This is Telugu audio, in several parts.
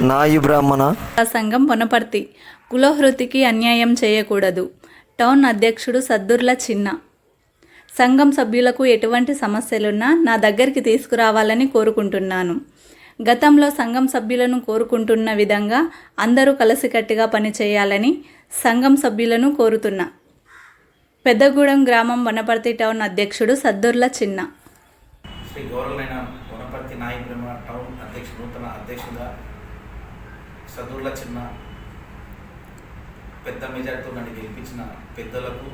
నాయి బ్రాహ్మణ. సంఘం వనపర్తి కులహృతికి అన్యాయం చేయకూడదు. టౌన్ అధ్యక్షుడు సద్దుర్ల చిన్న. సంఘం సభ్యులకు ఎటువంటి సమస్యలున్నా నా దగ్గరికి తీసుకురావాలని కోరుకుంటున్నాను. గతంలో సంఘం సభ్యులను కోరుకుంటున్న విధంగా అందరూ కలిసికట్టుగా పనిచేయాలని సంఘం సభ్యులను కోరుతున్నా. పెద్దగూడెం గ్రామం వనపర్తి టౌన్ అధ్యక్షుడు సద్దుర్ల చిన్న. శ్రీ గౌరవమైన వనపర్తి నాయి బ్రహ్మ టౌన్ అధ్యక్ష నూతన అధ్యక్షుగా సదువుల చిన్న పెద్ద మెజార్టీతో నన్ను గెలిపించిన పెద్దలకు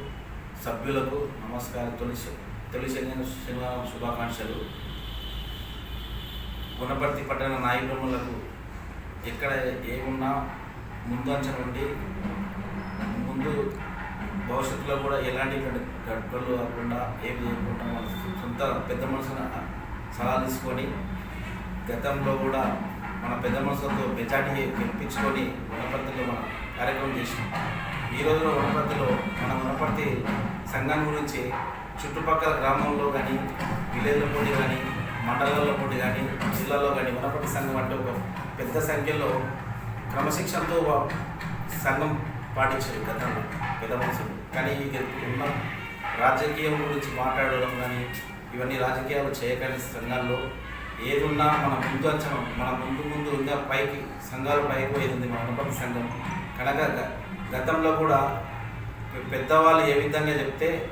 సభ్యులకు నమస్కారం తొలి తొలి శనివారం శుభాకాంక్షలు. గుణపర్తి పట్టణ నాయకులకు ఎక్కడ ఏమున్నా ముందంచన ఉండి ముందు భవిష్యత్తులో కూడా ఎలాంటి గడ్డలు కాకుండా ఏమి చేయకుండా సొంత పెద్ద మనసున సలహా తీసుకొని గతంలో కూడా మన పెద్ద మనసులతో మెజార్టీ గెలిపించుకొని వనపర్తిలో మన కార్యక్రమం చేసినాం. ఈ రోజులో వనపర్తిలో మన వనపర్తి సంఘం గురించి చుట్టుపక్కల గ్రామంలో కానీ విలేజ్ల పోటీ కానీ మండలాల్లో పోటీ కానీ జిల్లాలో కానీ వనపర్తి సంఘం అంటే ఒక పెద్ద సంఖ్యలో క్రమశిక్షణతో సంఘం పాటించారు గతంలో పెద్ద మనుషులు కానీ ఉన్న రాజకీయం గురించి మాట్లాడడం కానీ ఇవన్నీ రాజకీయాలు చేయకని సంఘాల్లో ఏదున్నా మన ముందు మన ముందు ముందు ఇంకా పైకి సంఘాలు పైకి పోయేది ఉంది మన వనపర్తి సంఘం. కనుక గ- గతంలో కూడా పెద్దవాళ్ళు ఏ విధంగా చెప్తే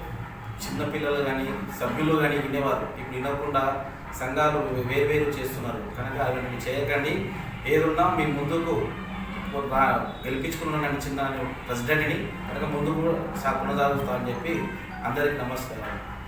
చిన్నపిల్లలు కానీ సభ్యులు కానీ వినేవారు. ఇప్పుడు వినకుండా సంఘాలు వేరు వేరు చేస్తున్నారు. కనుక అవి చేయకండి. ఏదున్నా మీ ముందుకు గెలిపించుకున్నానని గెలిపించుకున్నాను చిన్న ప్రెసిడెంట్ని కనుక ముందు కూడా కొనసాగుతా అని చెప్పి అందరికీ నమస్కారం.